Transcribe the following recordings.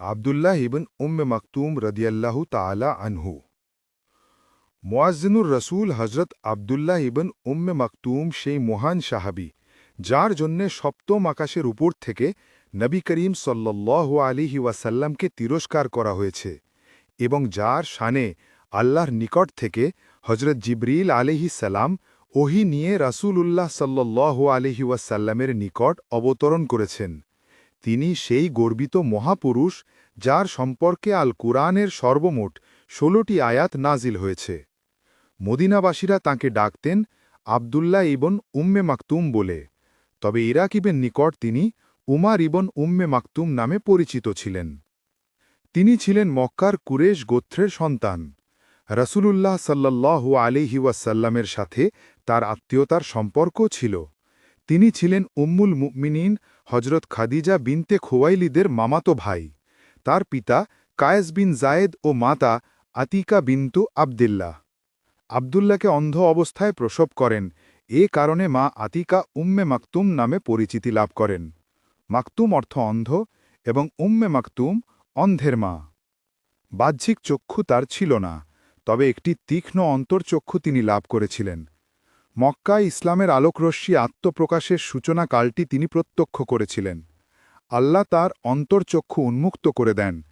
আবদুল্লাহ ইবন উম্মে মাকতুম রদিয়াল্লাহু তাআলা আনহু। মোয়াজ্জিনুর রসুল হজরত আবদুল্লাহ ইবন উম্মে মাকতুম সেই মহান সাহাবি, যার জন্যে সপ্তম আকাশের উপর থেকে নবী করিম সল্লাল্লাহু আলিহি ওয়াসাল্লামকে তিরস্কার করা হয়েছে এবং যার শানে আল্লাহর নিকট থেকে হজরত জিবরিল আলিহি সালাম ওহি নিয়ে রাসুল উল্লাহ সাল্লাল্লাহু আলিহি ওয়াসাল্লামের নিকট অবতরণ করেছেন। তিনি সেই গর্বিত মহাপুরুষ যার সম্পর্কে আল কুরআনের সর্বমোট ষোলোটি আয়াত নাজিল হয়েছে। মদিনাবাসীরা তাঁকে ডাকতেন আবদুল্লাহ ইবন উম্মে মাকতুম বলে। তবে ইরাকিবের নিকট তিনি উমার ইবন উম্মে মাকতুম নামে পরিচিত ছিলেন। তিনি ছিলেন মক্কার কুরেশ গোত্রের সন্তান। রসুলুল্লাহ সাল্লাল্লাহু আলিহি ওয়াসাল্লামের সাথে তার আত্মীয়তার সম্পর্ক ছিল। তিনি ছিলেন উম্মুল মুমিনিন হজরত খাদিজা বিনতে খোয়াইলিদের মামাতো ভাই। তার পিতা কায়েস বিন জায়েদ ও মাতা আতিকা বিন্তু আবদিল্লাহ। আবদুল্লাহকে অন্ধ অবস্থায় প্রসব করেন। এ কারণে মা আতিকা উম্মে মাকতুম নামে পরিচিতি লাভ করেন। মাকতুম অর্থ অন্ধ এবং উম্মে মাকতুম অন্ধের মা। বাহ্যিক চক্ষু তার ছিল না, তবে একটি তীক্ষ্ণ অন্তর্চক্ষু তিনি লাভ করেছিলেন। মক্কায় ইসলামের আলোকরশ্মি আত্মপ্রকাশের সূচনাকালটি তিনি প্রত্যক্ষ করেছিলেন। আল্লাহ তার অন্তর্চক্ষু উন্মুক্ত করে দেন।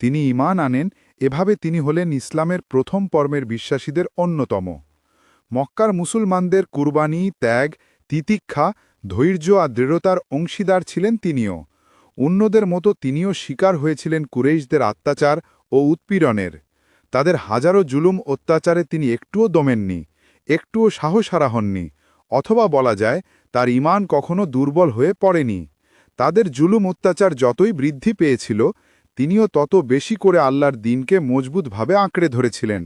তিনি ইমান আনেন, এভাবে তিনি হলেন ইসলামের প্রথম পর্মের বিশ্বাসীদের অন্যতম। মক্কার মুসলমানদের কুরবানি, ত্যাগ, তিতিক্ষা, ধৈর্য আর দৃঢ়তার অংশীদার ছিলেন তিনিও। অন্যদের মতো তিনিও শিকার হয়েছিলেন কুরেশদের অত্যাচার ও উৎপীড়নের। তাদের হাজারো জুলুম অত্যাচারে তিনি একটুও দমেননি। একটুও সাহসারা হননি অথবা বলা যায় তার ইমান কখনো দুর্বল হয়ে পড়েনি। তাদের জুলুম অত্যাচার যতই বৃদ্ধি পেয়েছিল, তিনিও তত বেশি করে আল্লাহর দিনকে মজবুতভাবে আঁকড়ে ধরেছিলেন।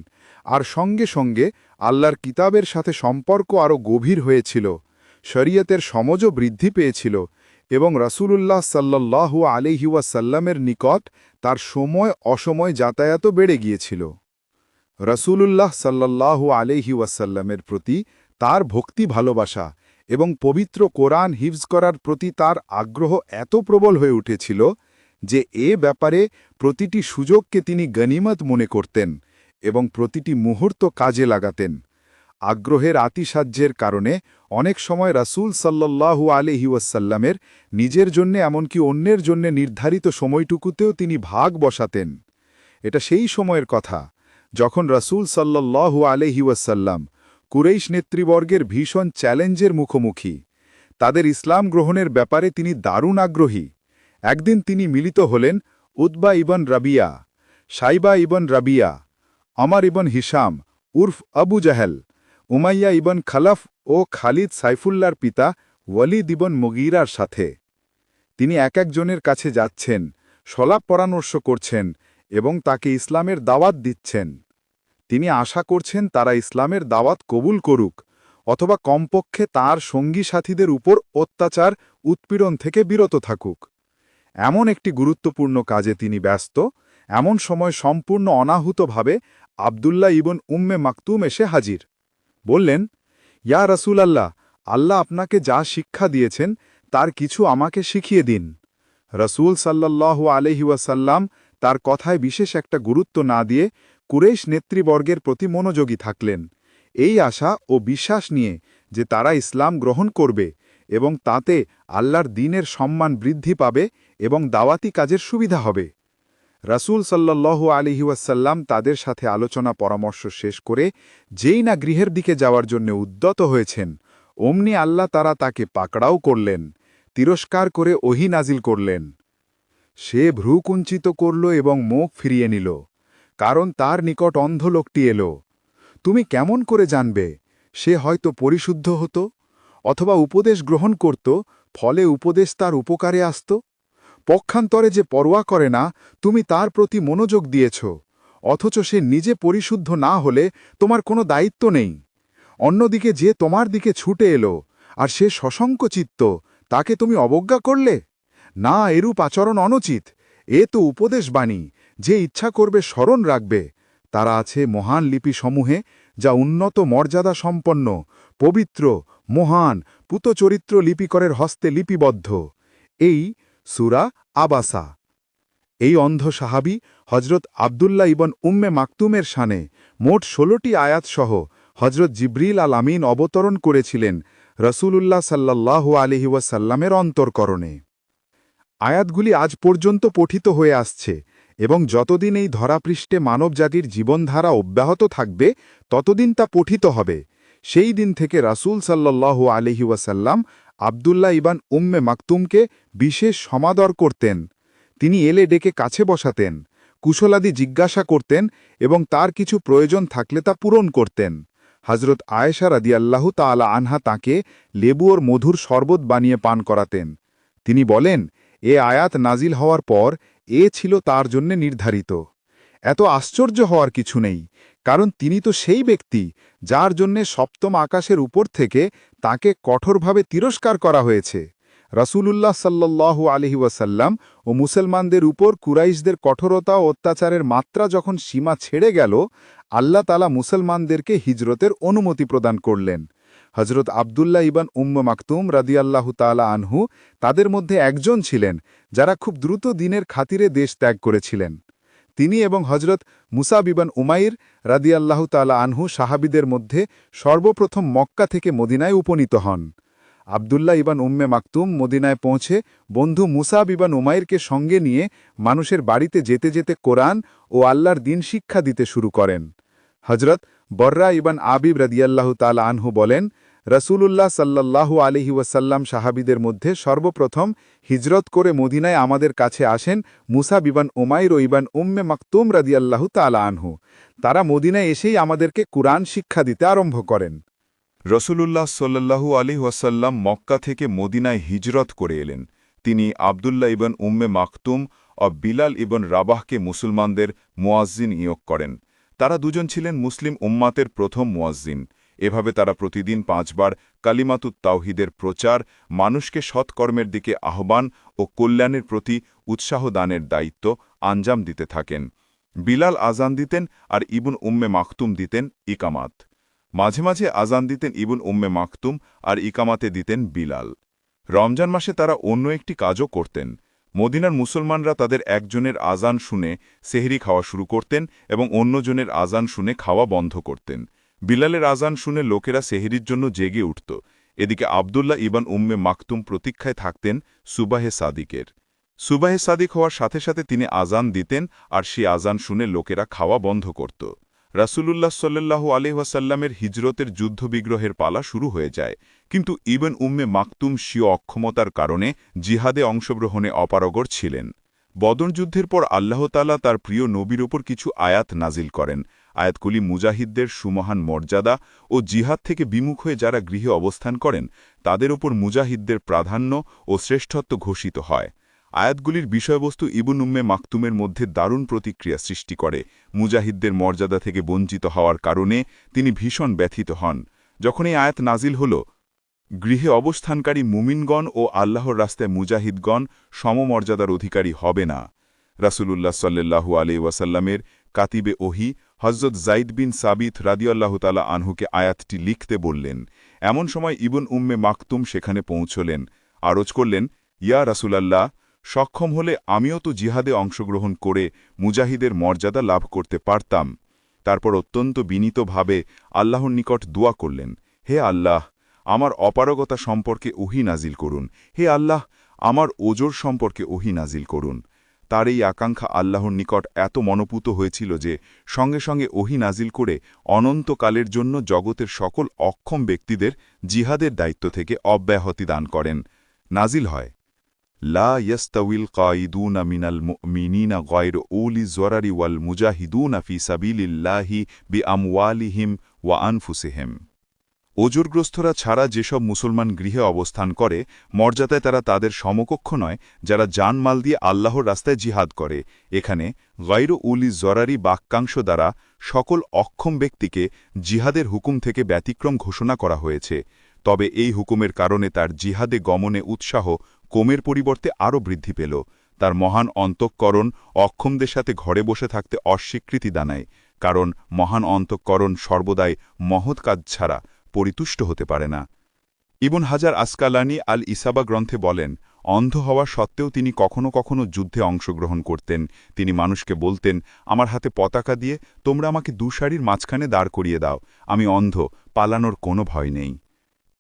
আর সঙ্গে সঙ্গে আল্লাহর কিতাবের সাথে সম্পর্ক আরও গভীর হয়েছিল, শরীয়তের সমজও বৃদ্ধি পেয়েছিল এবং রাসূলুল্লাহ সাল্লাল্লাহু আলিহিওয়াসাল্লামের নিকট তার সময় অসময় যাতায়াতও বেড়ে গিয়েছিল। রসূলুল্লাহ সাল্লাল্লাহু আলহি ওয়াসাল্লামের প্রতি তার ভক্তি ভালোবাসা এবং পবিত্র কোরআন হিফজ করার প্রতি তার আগ্রহ এত প্রবল হয়ে উঠেছিল যে এ ব্যাপারে প্রতিটি সুযোগকে তিনি গনিমত মনে করতেন এবং প্রতিটি মুহূর্ত কাজে লাগাতেন। আগ্রহের আতিসাহ্যের কারণে অনেক সময় রাসূল সাল্লাল্লাহু আলহি ওয়াসাল্লামের নিজের জন্যে এমনকি অন্যের জন্যে নির্ধারিত সময়টুকুতেও তিনি ভাগ বসাতেন। এটা সেই সময়ের কথা। যখন রাসূল সাল্লাল্লাহু আলহি ওয়াসাল্লাম কুরেইশ নেতৃবর্গের ভীষণ চ্যালেঞ্জের মুখোমুখি, তাদের ইসলাম গ্রহণের ব্যাপারে তিনি দারুণ আগ্রহী। একদিন তিনি মিলিত হলেন উদ্বা ইবন রাবিয়া, সাইবা ইবন রাবিয়া, আমার ibn Hisham উর্ফ Abu Jahl, Umayya ibn Khalaf ও খালিদ সাইফুল্লার পিতা ওয়ালিদ ইবন মুগিরার সাথে। তিনি এক একজনের কাছে যাচ্ছেন, সলাপ পরামর্শ করছেন এবং তাকে ইসলামের দাওয়াত দিচ্ছেন। তিনি আশা করছেন তারা ইসলামের দাওয়াত কবুল করুক, অথবা কমপক্ষে তার সঙ্গী সাথীদের উপর অত্যাচার, উৎপীড়ন থেকে বিরত থাকুক। এমন একটি গুরুত্বপূর্ণ কাজে তিনি ব্যস্ত, এমন সময় সম্পূর্ণ অনাহুতভাবে আবদুল্লাহ ইবন উম্মে মাকতুম এসে হাজির। বললেন, ইয়া রসুল আল্লাহ আল্লাহ আপনাকে যা শিক্ষা দিয়েছেন, তার কিছু আমাকে শিখিয়ে দিন। রসুল সাল্লাহ আলহিউসাল্লাম তার কথায় বিশেষ একটা গুরুত্ব না দিয়ে কুরেশ নেতৃবর্গের প্রতি মনোযোগী থাকলেন। এই আশা ও বিশ্বাস নিয়ে যে তারা ইসলাম গ্রহণ করবে এবং তাতে আল্লাহর দিনের সম্মান বৃদ্ধি পাবে এবং দাওয়াতি কাজের সুবিধা হবে। রাসূল সাল্লাহ আলিহাসাল্লাম তাদের সাথে আলোচনা পরামর্শ শেষ করে যেই না গৃহের দিকে যাওয়ার জন্য উদ্যত হয়েছেন, অমনি আল্লাহ তারা তাকে পাকড়াও করলেন, তিরস্কার করে ওহি নাজিল করলেন। সে ভ্রুকুঞ্চিত করল এবং মুখ ফিরিয়ে নিল। কারণ তার নিকট অন্ধ লোকটি এল। তুমি কেমন করে জানবে? সে হয়তো পরিশুদ্ধ হতো, অথবা উপদেশ গ্রহণ করত, ফলে উপদেশ তার উপকারে আসত। পক্ষান্তরে যে পরোয়া করে না, তুমি তার প্রতি মনোযোগ দিয়েছ, অথচ সে নিজে পরিশুদ্ধ না হলে তোমার কোনো দায়িত্ব নেই। অন্যদিকে যে তোমার দিকে ছুটে এলো, আর সে সশঙ্কচিত্ত তাকে তুমি অবজ্ঞা করলে? না, এরূপ আচরণ অনুচিত, এ তো উপদেশবাণী যে ইচ্ছা করবে স্মরণ রাখবে। তারা আছে মহান লিপিসমূহে, যা উন্নত মর্যাদা সম্পন্ন পবিত্র, মহান, পুতচরিত্র লিপিকরের হস্তে লিপিবদ্ধ। এই সুরা আবাসা। এই অন্ধ সাহাবি হজরত আবদুল্লাহ ইবন উম্মে মাকতুমের শানে মোট ষোলোটি আয়াতসহ হজরত জিব্রিল আল আমিন অবতরণ করেছিলেন রসুলুল্লাহ সাল্লাহ আলহি ওয়াসাল্লামের অন্তর্করণে। আয়াতগুলি আজ পর্যন্ত পঠিত হয়ে আসছে। এবং যতদিন এই ধরাপৃষ্ঠে মানবজাতির জীবনধারা অব্যাহত থাকবে, ততদিন তা পঠিত হবে। সেই দিন থেকে রাসূল সাল্লাহ আলহি ওয়াসাল্লাম আবদুল্লাহ ইবান উম্মে মাকতুমকে বিশেষ সমাদর করতেন। তিনি এলে ডেকে কাছে বসাতেন, কুশলাদি জিজ্ঞাসা করতেন এবং তার কিছু প্রয়োজন থাকলে তা পূরণ করতেন। হজরত আয়েশা রাদিয়াল্লাহু তাআলা আনহা তাকে লেবু ওর মধুর শরবত বানিয়ে পান করাতেন। তিনি বলেন, এ আয়াত নাজিল হওয়ার পর এ ছিল তার জন্য নির্ধারিত। এত আশ্চর্য হওয়ার কিছু নেই, কারণ তিনি তো সেই ব্যক্তি যার জন্যে সপ্তম আকাশের উপর থেকে তাকে কঠোরভাবে তিরস্কার করা হয়েছে। রাসূলুল্লাহ সাল্লাল্লাহু আলহি ওয়াসাল্লাম ও মুসলমানদের উপর কুরাইশদের কঠোরতা ও অত্যাচারের মাত্রা যখন সীমা ছেড়ে গেল, আল্লাহ তালা মুসলমানদেরকে হিজরতের অনুমতি প্রদান করলেন। হজরত আবদুল্লাহ ইবান উম্ম মাকতুম রাদিয়াল্লাহু তালা আনহু তাদের মধ্যে একজন ছিলেন যারা খুব দ্রুত দিনের খাতিরে দেশ ত্যাগ করেছিলেন। তিনি এবং হজরত মুসাব ইবান উমাইর রাদিয়াল্লাহু তালা আনহু সাহাবিদের মধ্যে সর্বপ্রথম মক্কা থেকে মদিনায় উপনীত হন। আবদুল্লাহ ইবান উম্মে মাকতুম মদিনায় পৌঁছে বন্ধু মুসাব ইবান উমাইরকে সঙ্গে নিয়ে মানুষের বাড়িতে যেতে যেতে কোরআন ও আল্লাহর দিন শিক্ষা দিতে শুরু করেন। হজরত বর্রা ইবান আবিব রদিয়াল্লাহু তাল আনহু বলেন রসুলুল্লাহ সাল্লাল্লাহু আলহি ওয়াসাল্লাম সাহাবিদের মধ্যে সর্বপ্রথম হিজরত করে মদিনায় আমাদের কাছে আসেন মুসা বিবান উমাইর ও ইবান উম্মে মাকতুম রাদিয়াল্লাহু তালা আনহু। তারা মদিনায় এসেই আমাদেরকে কুরআন শিক্ষা দিতে আরম্ভ করেন। রসুলুল্লাহ সাল্লাহু আলী ওয়াসাল্লাম মক্কা থেকে মদিনায় হিজরত করে এলেন। তিনি আবদুল্লাহ ইবন উম্মে মাকতুম ও বিলাল ইবন রাবাহকে মুসলমানদের মুয়াজ্জিন নিয়োগ করেন। তারা দুজন ছিলেন মুসলিম উম্মাতের প্রথম মুয়াজ্জিন। এভাবে তারা প্রতিদিন পাঁচবার কালিমাতুত তাওহিদের প্রচার, মানুষকে সৎকর্মের দিকে আহ্বান ও কল্যাণের প্রতি উৎসাহ দানের দায়িত্ব আঞ্জাম দিতে থাকেন। বিলাল আজান দিতেন আর ইবুন উম্মে মাকতুম দিতেন ইকামাত। মাঝে মাঝে আজান দিতেন ইবুন উম্মে মাকতুম আর ইকামাতে দিতেন বিলাল। রমজান মাসে তারা অন্য একটি কাজও করতেন। মদিনার মুসলমানরা তাদের একজনের আজান শুনে সেহরি খাওয়া শুরু করতেন এবং অন্যজনের আজান শুনে খাওয়া বন্ধ করতেন। বিলালের আজান শুনে লোকেরা সেহরির জন্য জেগে উঠত। এদিকে আবদুল্লাহ ইবান উম্মে মাকতুম প্রতীক্ষায় থাকতেন সুবাহে সাদিকের। সুবাহে সাদিক হওয়ার সাথে সাথে তিনি আজান দিতেন আর সে আজান শুনে লোকেরা খাওয়া বন্ধ করত। রাসূলুল্লাহ সাল্লাল্লাহু আলহাসাল্লামের হিজরতের যুদ্ধবিগ্রহের পালা শুরু হয়ে যায়। কিন্তু ইবেন উম্মে মাকতুম স্বীয় অক্ষমতার কারণে জিহাদে অংশগ্রহণে অপারগর ছিলেন। বদর যুদ্ধের পর আল্লাহতালা তার প্রিয় নবীর ওপর কিছু আয়াত নাজিল করেন। আয়াতগুলি মুজাহিদদের সুমহান মর্যাদা ও জিহাদ থেকে বিমুখ হয়ে যারা গৃহে অবস্থান করেন, তাদের ওপর মুজাহিদদের প্রাধান্য ও শ্রেষ্ঠত্ব ঘোষিত হয়। আয়াতগুলির বিষয়বস্তু ইবুন উম্মে মাকতুমের মধ্যে দারুণ প্রতিক্রিয়া সৃষ্টি করে, মুজাহিদদের মর্যাদা থেকে বঞ্চিত হওয়ার কারণে তিনি ভীষণ ব্যথিত হন। যখন এই আয়াত নাজিল হল, গৃহে অবস্থানকারী মুমিনগণ ও আল্লাহর রাস্তায় মুজাহিদগণ সমমর্যাদার অধিকারী হবে না। রাসুলুল্লাহ সাল্লু আলি ওয়াসাল্লামের কাতিবে ওহি হজরত জাইদ বিন সাবিত রাদিয়াল্লাহতালা আনহুকে আয়াতটি লিখতে বললেন, এমন সময় ইবন উম্মে মাকতুম সেখানে পৌঁছলেন, আরজ করলেন, ইয়া রাসুলাল্লাহ, সক্ষম হলে আমিও তো জিহাদে অংশগ্রহণ করে মুজাহিদের মর্যাদা লাভ করতে পারতাম। তারপর অত্যন্ত বিনীতভাবে আল্লাহর নিকট দোয়া করলেন, হে আল্লাহ, আমার অপারগতা সম্পর্কে ওহি নাজিল করুন। হে আল্লাহ, আমার ওজোর সম্পর্কে ওহি নাজিল করুন। তার এই আকাঙ্ক্ষা আল্লাহর নিকট এত মনোপুত হয়েছিল যে সঙ্গে সঙ্গে ওহি নাজিল করে অনন্তকালের জন্য জগতের সকল অক্ষম ব্যক্তিদের জিহাদের দায়িত্ব থেকে অব্যাহতি দান করেন। নাজিল হয়, লা ইয়াস্তাউল কাঈদুনা মিনাল মুমিনিনা গায়র উলি জরারি ওয়াল মুজাহিদুনা ফি সাবিলিল্লাহি বিআমওয়ালিহিম ওয়া আনফুসিহিম। ওজোরগ্রস্তরা ছাড়া যেসব মুসলমান গৃহে অবস্থান করে, মর্যাদায় তারা তাদের সমকক্ষ নয়, যারা জানমাল দিয়ে আল্লাহর রাস্তায় জিহাদ করে। এখানে গাইর উলি জরারি বাক্যাংশ দ্বারা সকল অক্ষম ব্যক্তিকে জিহাদের হুকুম থেকে ব্যতিক্রম ঘোষণা করা হয়েছে। তবে এই হুকুমের কারণে তার জিহাদে গমনে উৎসাহ কোমের পরিবর্তে আরও বৃদ্ধি পেল। তার মহান অন্তঃকরণ অক্ষমদের সাথে ঘরে বসে থাকতে অস্বীকৃতি দানায়, কারণ মহান অন্তঃকরণ সর্বদাই মহৎ কাজ ছাড়া পরিতুষ্ট হতে পারে না। ইবন হাজার আসকালানি আল ইসাবা গ্রন্থে বলেন, অন্ধ হওয়া সত্ত্বেও তিনি কখনো কখনো যুদ্ধে অংশগ্রহণ করতেন। তিনি মানুষকে বলতেন, আমার হাতে পতাকা দিয়ে তোমরা আমাকে দুশারির মাঝখানে দাঁড় করিয়ে দাও। আমি অন্ধ, পালানোর কোনো ভয় নেই।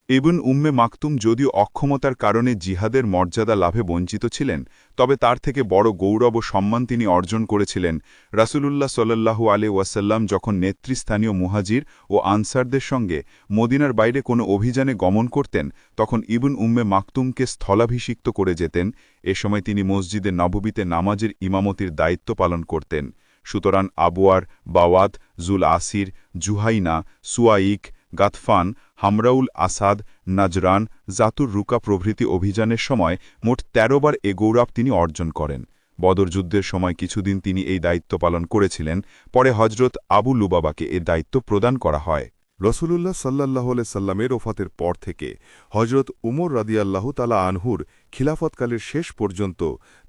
ইবন উম্মে মাকতুম যদিও অক্ষমতার কারণে জিহাদের মর্যাদা লাভে বঞ্চিত ছিলেন, তবে তার থেকে বড় গৌরব ও সম্মান তিনি অর্জন করেছিলেন। রাসূলুল্লাহ সাল্লাল্লাহু আলে ওয়াসাল্লাম যখন নেতৃস্থানীয় মুহাজির ও আনসারদের সঙ্গে মদিনার বাইরে কোনো অভিযানে গমন করতেন, তখন ইবন উম্মে মাকতুমকে স্থলাভিষিক্ত করে যেতেন। এ সময় তিনি মসজিদে নববীতে নামাজের ইমামতির দায়িত্ব পালন করতেন। সুতরাং Abwa Buwat Dhul Ushairah, Juhaina Suwaiq Ghatafan, Hamra al Asad, Najran, Dhat ur Riqa প্রভৃতি অভিযানের সময় মোট ১৩ বার এ গৌরব তিনি অর্জন করেন। বদর যুদ্ধের সময় কিছুদিন তিনি এই দায়িত্ব পালন করেছিলেন, পরে হজরত আবু লুবাবাকে এ দায়িত্ব প্রদান করা হয়। রসুলুল্লাহ সাল্লাহ সাল্লামের ওফাতের পর থেকে হজরত উমর রাদিয়াল্লাহ তালা আনহুর খিলাফতকালের শেষ পর্যন্ত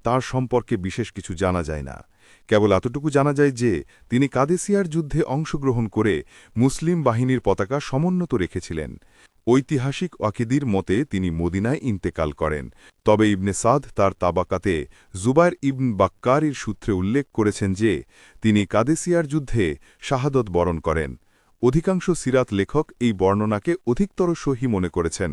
তার সম্পর্কে বিশেষ কিছু জানা যায় না। কেবল এতটুকু জানা যায় যে, তিনি কাদেসিয়ার যুদ্ধে অংশগ্রহণ করে মুসলিম বাহিনীর পতাকা সমুন্নত রেখেছিলেন। ঐতিহাসিক ওয়াকিদির মতে তিনি মদিনায় ইন্তেকাল করেন। তবে ইবনে সাদ তার তাবাকাতে জুবাইর ইবন বাক্কারির সূত্রে উল্লেখ করেছেন যে, তিনি কাদেসিয়ার যুদ্ধে শাহাদত বরণ করেন। অধিকাংশ সিরাত লেখক এই বর্ণনাকে অধিকতর সহি মনে করেছেন।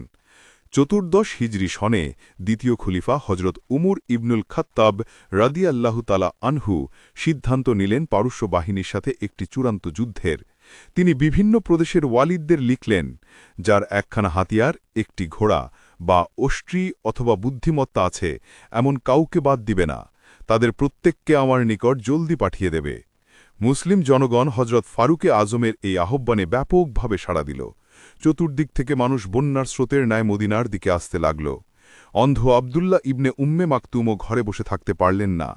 চতুর্দশ হিজরি সনে দ্বিতীয় খলিফা হজরত উমর ইবনুল খত্তাব রাদিয়াল্লাহু তালা আনহু সিদ্ধান্ত নিলেন পারস্য বাহিনীর সাথে একটি চূড়ান্ত যুদ্ধের। তিনি বিভিন্ন প্রদেশের ওয়ালিদদের লিখলেন, যার একখানা হাতিয়ার, একটি ঘোড়া বা অষ্ট্রি অথবা বুদ্ধিমত্তা আছে, এমন কাউকে বাদ দিবে না। তাদের প্রত্যেককে আমার নিকট জলদি পাঠিয়ে দেবে। মুসলিম জনগণ হজরত ফারুকে আজমের এই আহ্বানে ব্যাপকভাবে সাড়া দিল। চতুর্দিক থেকে মানুষ বন্যার স্রোতের ন্যায় মদিনার দিকে আসতে লাগল। অন্ধ আবদুল্লাহ ইবনে উম্মে মাকতুমও ঘরে বসে থাকতে পারলেন না।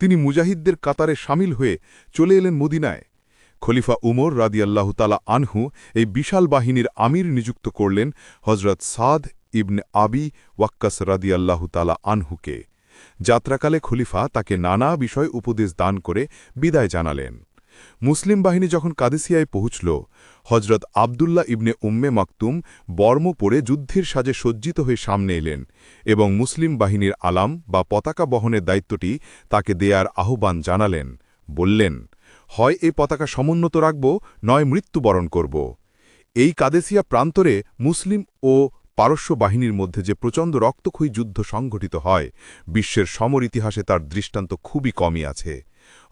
তিনি মুজাহিদদের কাতারে সামিল হয়ে চলে এলেন মদিনায়। খলিফা উমর রাদিয়াল্লাহু তালা আনহু এই বিশাল বাহিনীর আমির নিযুক্ত করলেন হজরত সাদ ইবনে আবি ওয়াক্কাস রাদিয়াল্লাহু তালা আনহুকে। যাত্রাকালে খলিফা তাকে নানা বিষয় উপদেশ দান করে বিদায় জানালেন। মুসলিম বাহিনী যখন কাদেসিয়ায় পৌঁছল হজরত আবদুল্লাহ ইবনে উম্মে মাকতুম বর্ম পরে যুদ্ধের সাজে সজ্জিত হয়ে সামনে এলেন এবং মুসলিম বাহিনীর আলাম বা পতাকা বহনের দায়িত্বটি তাকে দেয়ার আহ্বান জানালেন, বললেন, হয় এ পতাকা সমুন্নত রাখব, নয় মৃত্যুবরণ করব। এই কাদেসিয়া প্রান্তরে মুসলিম ও পারস্য বাহিনীর মধ্যে যে প্রচণ্ড রক্তক্ষয়ী যুদ্ধ সংঘটিত হয়, বিশ্বের সমর ইতিহাসে তার দৃষ্টান্ত খুবই কমই আছে।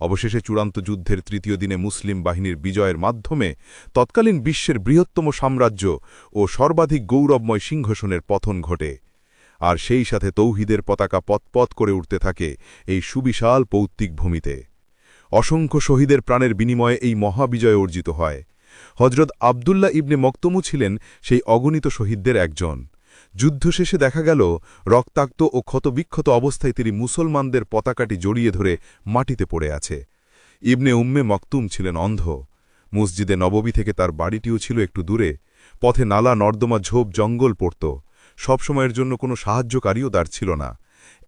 অবশেষে চূড়ান্ত যুদ্ধের তৃতীয় দিনে মুসলিম বাহিনীর বিজয়ের মাধ্যমে তৎকালীন বিশ্বের বৃহত্তম সাম্রাজ্য ও সর্বাধিক গৌরবময় সিংহাসনের পতন ঘটে। আর সেই সাথে তৌহিদের পতাকা পতপত করে উঠতে থাকে এই সুবিশাল পৌত্তিক ভূমিতে। অসংখ্য শহীদের প্রাণের বিনিময়ে এই মহাবিজয় অর্জিত হয়। হজরত আবদুল্লাহ ইবনে মক্তমু ছিলেন সেই অগণিত শহীদদের একজন। যুদ্ধ শেষে দেখা গেল, রক্তাক্ত ও ক্ষতবিক্ষত অবস্থায় তিনি মুসলমানদের পতাকাটি জড়িয়ে ধরে মাটিতে পড়ে আছে। ইবনে উম্মে মকতুম ছিলেন অন্ধ। মসজিদে নববী থেকে তার বাড়িটিও ছিল একটু দূরে। পথে নালা, নর্দমা, ঝোপ, জঙ্গল পড়ত। সবসময়ের জন্য কোনো সাহায্যকারীও দাঁড় ছিল না।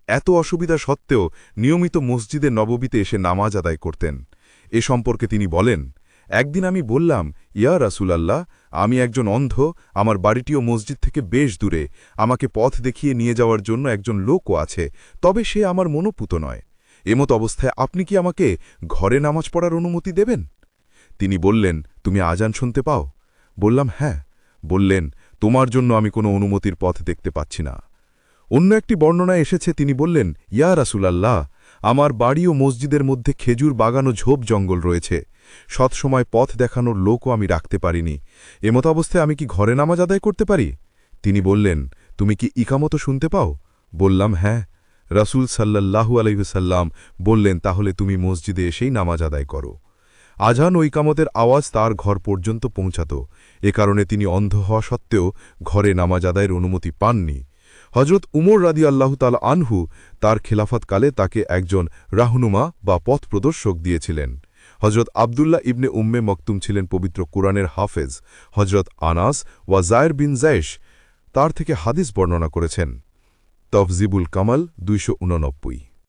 এত অসুবিধা সত্ত্বেও নিয়মিত মসজিদে নববীতে এসে নামাজ আদায় করতেন। এ সম্পর্কে তিনি বলেন একদিন আমি বললাম, ইয়া রাসুলাল্লাহ, আমি একজন অন্ধ, আমার বাড়িটিও মসজিদ থেকে বেশ দূরে, আমাকে পথ দেখিয়ে নিয়ে যাওয়ার জন্য একজন লোকও আছে, তবে সে আমার মনোপুত নয়। এমত অবস্থায় আপনি কি আমাকে ঘরে নামাজ পড়ার অনুমতি দেবেন? তিনি বললেন, তুমি আজান শুনতে পাও? বললাম হ্যাঁ। বললেন, তোমার জন্য আমি কোনো অনুমতির পথ দেখতে পাচ্ছি না। অন্য একটি বর্ণনায় এসেছে, তিনি বললেন, ইয়া রাসুলাল্লাহ আমার বাড়ি ও মসজিদের মধ্যে খেজুর বাগানো ঝোপ জঙ্গল রয়েছে। সৎসময় পথ দেখানোর লোকও আমি রাখতে পারিনি। এমত অবস্থায় আমি কি ঘরে নামাজ আদায় করতে পারি? তিনি বললেন, তুমি কি ইকামত শুনতে পাও? বললাম হ্যাঁ। রাসুল সাল্লাল্লাহু আলহিসাল্লাম বললেন, তাহলে তুমি মসজিদে এসেই নামাজ আদায় করো। আজান ও ইকামতের আওয়াজ তার ঘর পর্যন্ত পৌঁছাত। এ কারণে তিনি অন্ধ হওয়া সত্ত্বেও ঘরে নামাজ আদায়ের অনুমতি পাননি। হজরত উমর রাদি আল্লাহ তাল আনহু তার খেলাফতকালে তাকে একজন রাহনুমা বা পথ প্রদর্শক দিয়েছিলেন। হজরত আবদুল্লাহ ইবনে উম্মে মকতুম ছিলেন পবিত্র কোরআনের হাফেজ। হজরত আনাস ওয়া জায়ের বিন জায়েশ তার থেকে হাদিস বর্ণনা করেছেন। তফজিবুল কামাল দুইশ উননব্বই।